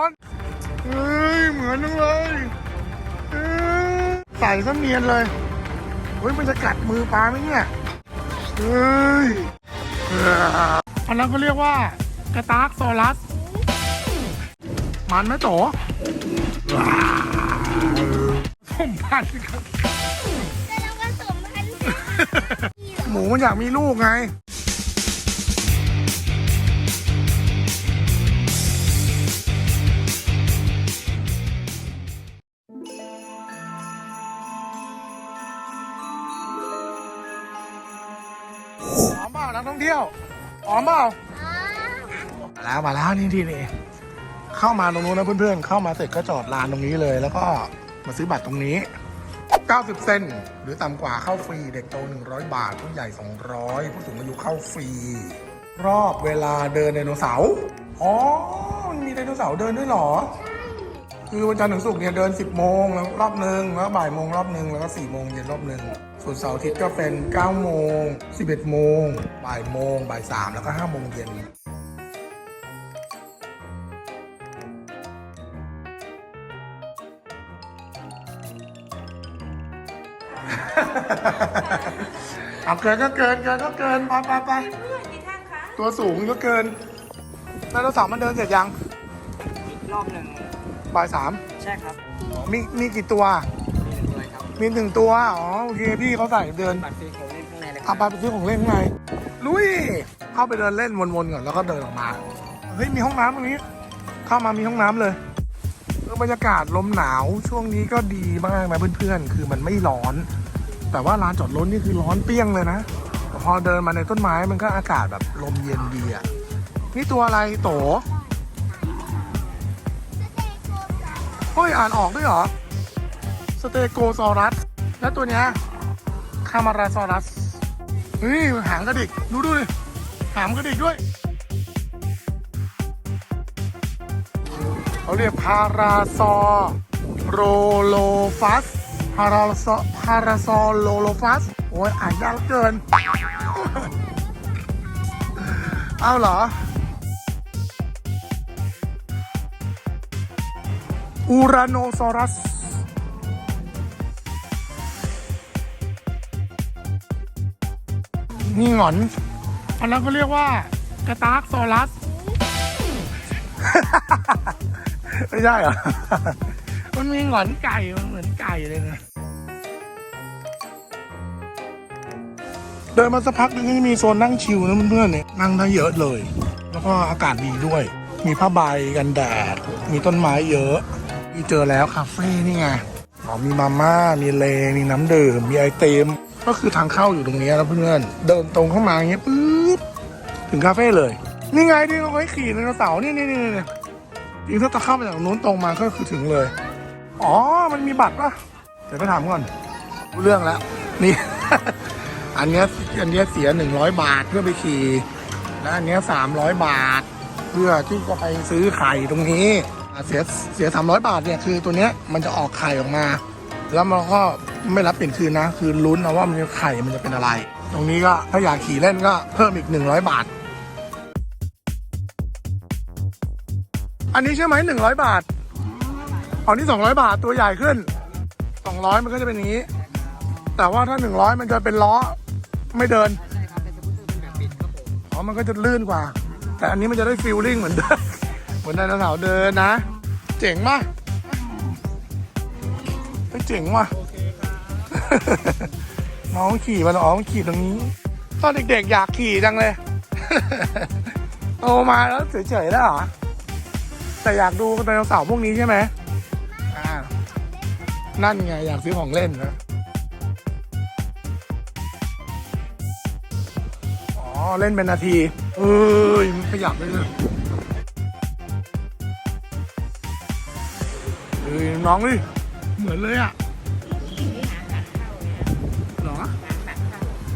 อนเฮ้ยเหมือนจังเลยเอ้ยใส่ซะเนียนเลยเฮ้ยมันจะกัดมือปลาไหมเนี่ยเฮ้ยเอ่ออันนั้นเขาเรียกว่ากระตากโซลัส มันไหมโตว้าวผมพันครับแต่เราผสมพันธุ์หมูมันอยากมีลูกไง หอมเปล่ามาแล้วมาแล้วนี่ที่นี่เข้ามาตรงนู้นนะเพื่อนๆ เข้ามาเสร็จก็จอดลานตรงนี้เลย แล้วก็มาซื้อบัตรตรงนี้ 90 เซนหรือต่ำกว่าเข้าฟรีเด็กโต 100 บาท ผู้ใหญ่ 200 ผู้สูงอายุเข้าฟรี รอบเวลาเดินไดโนเสาร์อ๋อมันมีไดโนเสาร์เดินด้วยหรอ คือวันจันทร์ถึงศุกร์เนี่ยเดิน 10 โมงแล้วรอบหนึ่งแล้วบ่ายโมงรอบหนึ่งแล้วก็4โมงเย็นรอบหนึ่งส่วนเสาร์อาทิตย์ก็เป็น9โมง11 โมงบ่ายโมงบ่าย3แล้วก็5โมงเย็นเอาเกินก็เกินเกินก็เกินไปไปไปเพื่อนกี่ท่านคะตัวสูงก็เกินไดโนเสาร์มันเดินเสร็จยังอีกรอบหนึ่ง บ่ายสามใช่ครับมีมีกี่ตัว มีหนึ่งเลยครับมีหนึ่งตัว อ๋อ โอเค พี่เขาใส่เดินบัตรฟรีของเล่นข้างในเลยคเอารับไปไปซื้อของเล่นข้างในลุย เข้าไปเดินเล่นวนๆก่อนแล้วก็เดินออกมา เฮ้ย มีห้องน้ำตรงนี้ เข้ามามีห้องน้ำเลยเออบรรยากาศลมหนาวช่วงนี้ก็ดีมากนะเพื่อนๆ คือมันไม่ร้อน แต่ว่าลานจอดรถนี่คือร้อนเปี้ยงเลยนะ พอเดินมาในต้นไม้มันก็อากาศแบบลมเย็นดีอะนี่ตัวอะไรโต เฮ้ยอ่านออกด้วยเหรอ สเตโกซอรัส แล้วตัวเนี้ยคามาราซอรัสเฮ้ยหางกระดิก ดูดูดิหางกระดิกด้วย เขาเรียกพาราซอโรโลฟัสพาราซอพาราซอโลโลฟัส โอ้ยอ่านยากเหลือเกิน เอาเหรอ อูราโนซอรัส นี่หงอน อันนั้นเขาเรียกว่า กระตากโซลัส ไม่ใช่เหรอ มันมีหงอนไก่ มันเหมือนไก่เลยนะ เดินมาสักพักนึงก็จะมีโซนนั่งชิลนะเพื่อนๆเนี่ย นั่งได้เยอะเลย แล้วก็อากาศดีด้วย มีผ้าใบกันแดด มีต้นไม้เยอะ ที่เจอแล้วคาเฟ่นี่ไงอ๋อมีมาม่า มีเลมีน้ำดื่ม มีไอติม ก็คือทางเข้าอยู่ตรงนี้นะเพื่อนๆ เดินตรงเข้ามาอย่างเงี้ยปุ๊บถึงคาเฟ่เลย นี่ไงที่เขาให้ขี่ไดโนเสาร์นี่นี่นี่นี่จริงถ้าจะเข้ามาจากนู้นตรงมาก็คือถึงเลย อ๋อ มันมีบัตรปะเดี๋ยวไปถามก่อนรู้เรื่องแล้ว นี่ อันเนี้ยอันเนี้ยเสียหนึ่งร้อยบาทเพื่อไปขี่ และอันเนี้ยสามร้อยบาท เพื่อที่จะไปซื้อไข่ตรงนี้ เสียเสียสามร้อยบาทเนี่ยคือตัวเนี้ยมันจะออกไข่ออกมา แล้วมันก็ไม่รับเปลี่ยนคืนนะ คือลุ้นนะว่ามันจะไข่มันจะเป็นอะไร ตรงนี้ก็ถ้าอยากขี่เล่นก็เพิ่มอีกหนึ่งร้อยบาท อันนี้ใช่ไหมหนึ่งร้อยบาทอ๋อนี่สองร้อยบาทตัวใหญ่ขึ้นสองร้อยมันก็จะเป็นอย่างนี้ แต่ว่าถ้าหนึ่งร้อยมันจะเป็นล้อไม่เดินอ๋อมันก็จะลื่นกว่า แต่อันนี้มันจะได้ฟีลลิ่งเหมือนเดินเห มือนไดโนเสาร์เดินนะ เจ๋งมากเฮ้ยเจ๋งว่ะน้องขี่มันอ๋อมขี่ตรงนี้ ตอนเด็กๆอยากขี่จังเลยโตมาแล้วเฉยๆแล้วเหรอ แต่อยากดูไดโนเสาร์พวกนี้ใช่ไหมอ่า นั่นไงอยากซื้อของเล่นนะอ๋อ เล่นเป็นนาที เอ้ยขยับเลยเอ้ย น้องดิเหมือนเลยอะหรอ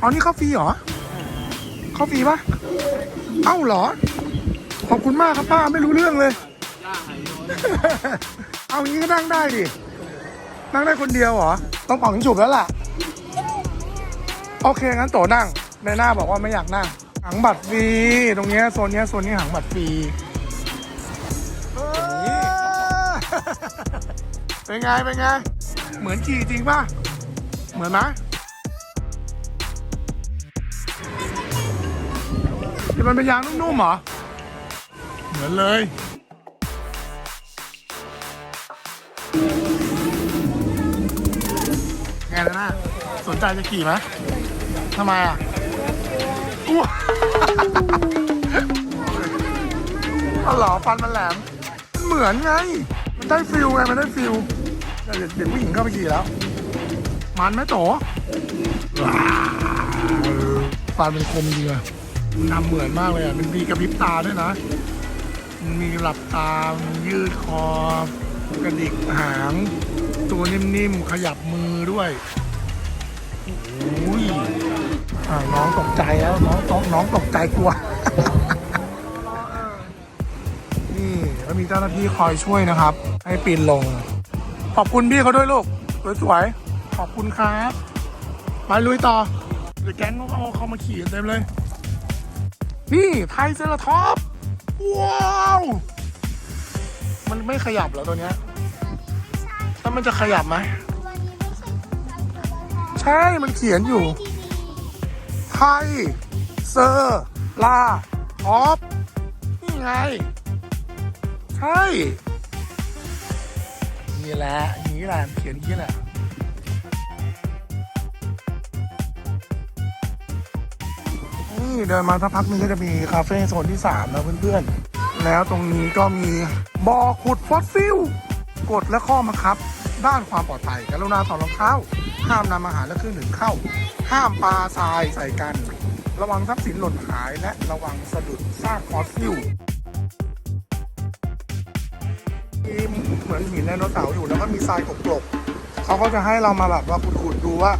อ๋อนี่เข้าฟรีเหรอเข้าฟรีปะเอ้าเหรอ ขอบคุณมากครับป้าไม่รู้เรื่องเลย เอางี้ก็นั่งได้ดิ นั่งได้คนเดียวเหรอ ต้องเป่าถึงฉุบแล้วล่ะ โอเคงั้นโตนั่งในหน้าบอกว่าไม่อยากนั่งหังบัตรฟรีตรงเนี้ยโซนเนี้ยโซนนี้หังบัตรฟรี เป็นไง เป็นไง เหมือนขี่จริงป่ะ เหมือนไหมที่มันเป็นยางนุ่มๆเหรอ เหมือนเลย ไงนะน่าสนใจจะขี่ไหมทำไมอะอ้วอ๋อเหรอฟันมันแหลม เหมือนไง ได้ฟิลไงมันได้ฟิลเดี๋ยวเด็กผู้หญิงเข้าไปขี่แล้ว มันไหมโตฟันเป็นคมจริงอะนทำเหมือนมากเลยอะมันมีกระพริบตาด้วยนะมันมีหลับตามยืดคอ กระดิกหาง ตัวนิ่มๆ ขยับมือด้วยโอ้ยน้องตกใจแล้ว น้องน้องน้องตกใจกลัว แล้วมีเจ้าหน้าที่คอยช่วยนะครับ ให้ปีนลง ขอบคุณพี่เขาด้วยลูกสวยๆขอบคุณครับไปลุยต่อเดี๋ยวแก๊งเขาเอาเขามาขี่เต็มเลย นี่ไทยเซราท็อปว้าวมันไม่ขยับเหรอตัวเนี้ยแล้วมันจะขยับไหมใช่มันเขียนอยู่ไทยเซอร์ลาท็อปนี่ไง ช่นี่แหละอย่างนี้แหละเขียนอย่างนี้แหละนี่เดินมาสักพักนึงก็จะมีคาเฟ่โซนที่3นะเพื่อนๆ แล้วตรงนี้ก็มีบ่อขุดฟอสซิล กฎและข้อบังคับ ด้านความปลอดภัยกรุณาถอดรองเท้า ห้ามนำอาหารและเครื่องดื่มเข้า ห้ามปลาทรายใส่กัน ระวังทรัพย์สินหล่นหายและระวังสะดุดซากฟอสซิล มีเหมือนหินไดโนเสาร์อยู่แล้วก็มีทรายกลบๆเขาก็จะให้เรามาแบบว่าขุดๆดูว่า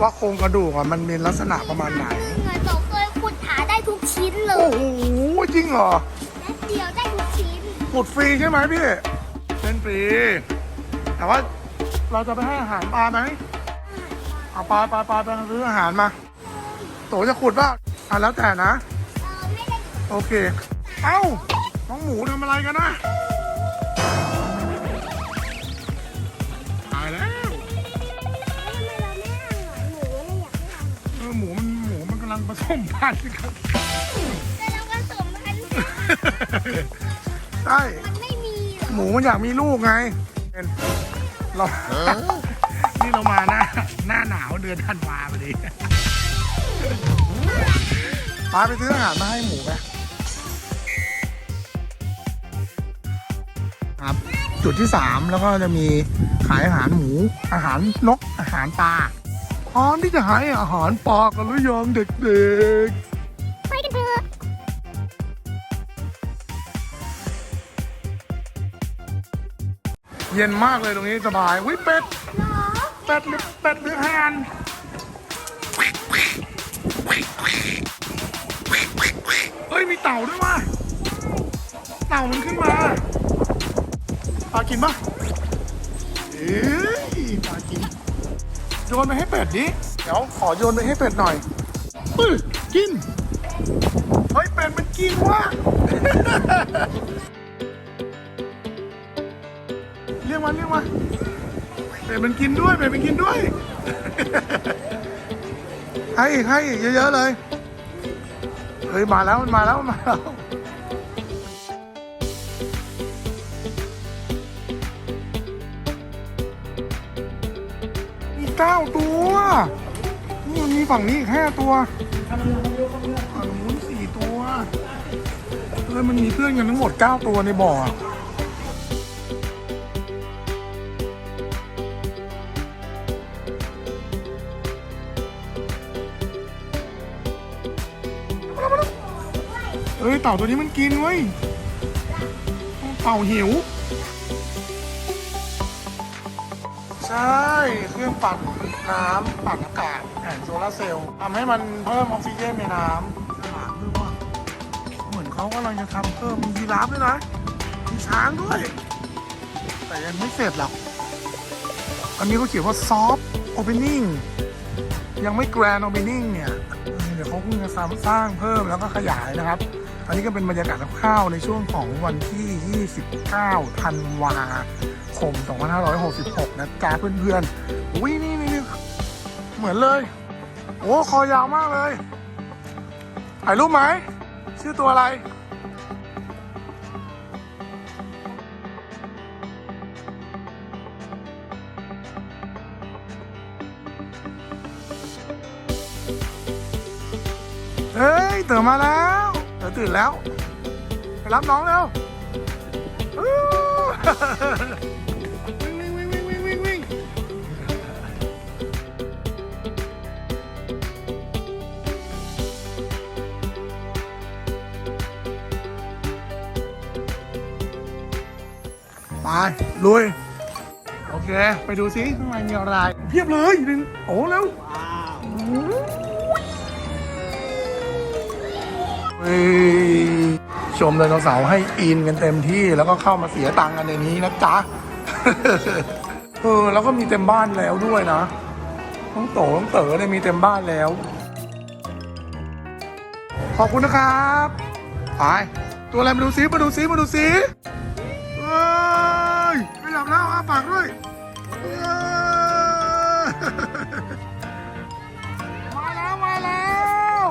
ว่าโครงกระดูกอะมันเป็นลักษณะประมาณไหนๆเหมือนบอกเคยขุดหาได้ทุกชิ้นเลโอ้ยโหจริงเหรอแป๊บเดียวได้ทุกชิ้นขุดฟรีใช่ไหมพี่เล่นฟรีแต่ว่าเราจะไปให้อาหารปลาไหมเอาปลาปลาปลาไปซื้ออาหารมาโตจะขุดป่ะอะแล้วแต่นะ เออไม่ได้ โอเค เอ้า น้องหมูทำอะไรกันนะ ลังผสมพันธุ์กันแต่เราผสมพันธุ์ใช่มันไม่มีหรอกหมูมันอยากมีลูกไงเป็นเรานี่เรามาหน้าหน้าหนาวเดือนธันวาพอดีปาไปซื้ออาหารมาให้หมูไหมครับ จุดที่สามแล้วก็จะมีขายอาหารหมู อาหารนกอาหารปลาพ ร้อมที่จะให้อาหารปลากันหรือยังเด็กไปกันเถอะๆเย็นมากเลยตรงนี้สบายวิเป็ดเนาะเป็ดหรือเป็ดหรือห่านเฮ้ย มีเต่าด้วยว่ะเต่ามันขึ้นมาปลากินปะเอ้ยปลากิน โยนไปให้เป็ดดิเดี๋ยวขอโยนไปให้เป็ดหน่อยปื้ยกิน เฮ้ยเป็ดมันกินว่ะ เรียกมาเรียกมาเป็ดมันกินด้วยเป็ดมันกินด้วย ให้อีกให้อีกเยอะๆเลย เฮ้ยมาแล้วมันมาแล้วมันมาแล้ว เก้าตัว นี่มันมีฝั่งนี้อีกห้าตัวฝั่งนู้นสี่ตัวเลยมันมีเพื่อนกันทั้งหมดเก้าตัวในบ่อเอ้ยเต่าตัวนี้มันกินเว้ย เต่าหิว ใช่ เครื่องปั่นน้ำปั่นอากาศแผงโซลาร์เซลล์ทำให้มันเพิ่มออกซิเจนในน้ำฉลาดด้วยว่าเหมือนเขากำลังจะทำเพิ่มมียีราฟด้วยนะ มีช้างด้วย แต่ยังไม่เสร็จหรอก อันนี้เขาเขียนว่า soft opening ยังไม่ grand opening เนี่ย เดี๋ยวเขาคงจะสร้างเพิ่มแล้วก็ขยายนะครับอันนี้ก็เป็นบรรยากาศคร่าวๆในช่วงของวันที่ 29 ธันวา คม 2566 นะจ๊ะเพื่อนๆอุ้ยนี่นี่เหมือนเลย โอ้คอยาวมากเลยถ่ายรูปไหม ชื่อตัวอะไรเฮ้ยเต๋อมาแล้วเต๋อตื่นแล้ว ไปรับน้องเร็ว ไปลุย โอเค ไปดูซิข้างในมีอะไรเพียบเลยหนึ่งโอ้แล้วชมไดโนเสาร์ให้อินกันเต็มที่แล้วก็เข้ามาเสียตังค์กันในนี้นะจ๊ะเออแล้วก็มีเต็มบ้านแล้วด้วยนะน้องโตน้องเต๋อเนี่ยมีเต็มบ้านแล้ว ขอบคุณนะครับ ไป ตัวอะไรมาดูซิมาดูซิมาดูซิ ยขยับแล้วอ้าปากด้วยมาแล้ว มาแล้ว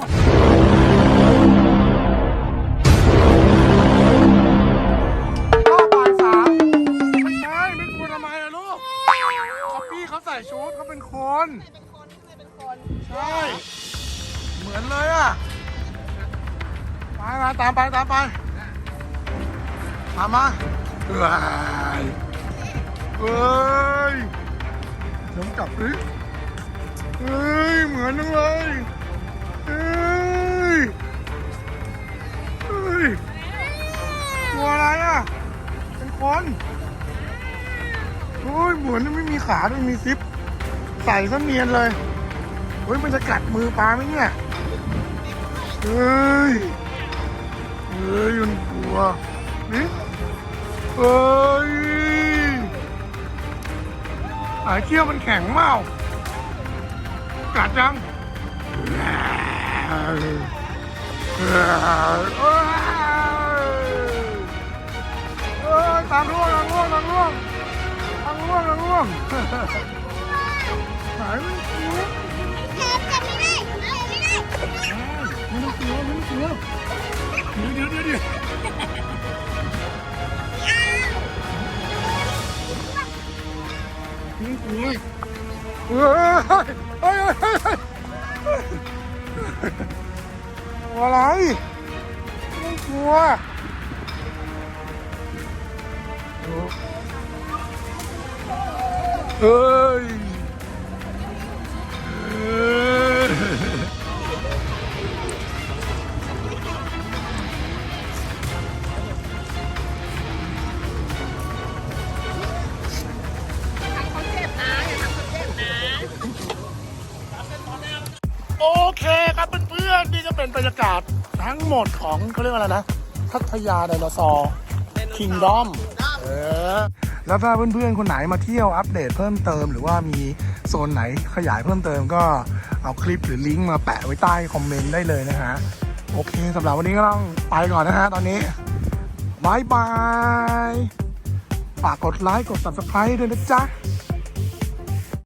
รอบบ่ายสามไม่ใช่ไม่ควรทำไมอะลูกเขาพี่เขาใส่ชุดเขาเป็นคนใช่ เหมือนเลยอะไปมาตามไป ตามไป ตามมาเฮ้ย เฮ้ยน้องจับดิเฮ้ย เหมือนจังเลยเฮ้ยเฮ้ยตัวอะไรอะ เป็นคนโอ้ยเหมือนไม่มีขาด้วยมีซิป ใส่ซะเนียนเลยเฮ้ยมันจะกัดมือปลาไหมเนี่ยเฮ้ยเฮ้ยมันกลัวนี่เฮ้ย หายเขี้ยวมันแข็งมากกัดยังเฮ้ยเฮ้ยเอ้ยตามร่วงตามร่วงตามร่วงตามร่วงตามร่วงหายไม่กลัวไม่ได้จับไม่ได้ไม่ต้องกลัวไม่ต้องเดี๋ยวเดี๋ยวเดี๋ยวเดี๋ยว องกลัวเฮ้ยเฮ้ยเฮ้ยเฮ้ยอะไรไม่ต้งกลัวเฮ้ย อนๆนี่ก็เป็นบรรยากาศทั้งหมดของเขาเรียกว่าอะไรนะพัทยาไดโนเสาร์คิงดอมเออแล้วถ้าเพื่อนๆ คนไหนมาเที่ยวอัปเดตเพิ่มเติม หรือว่ามีโซนไหนขยายเพิ่มเติมก็เอาคลิปหรือลิงก์มาแปะไว้ใต้คอมเมนต์ได้เลยนะฮะ โอเคสำหรับวันนี้ก็ต้องไปก่อนนะฮะตอนนี้บายบาย ฝากกดไลค์กด subscribe ด้วยนะจ๊ะ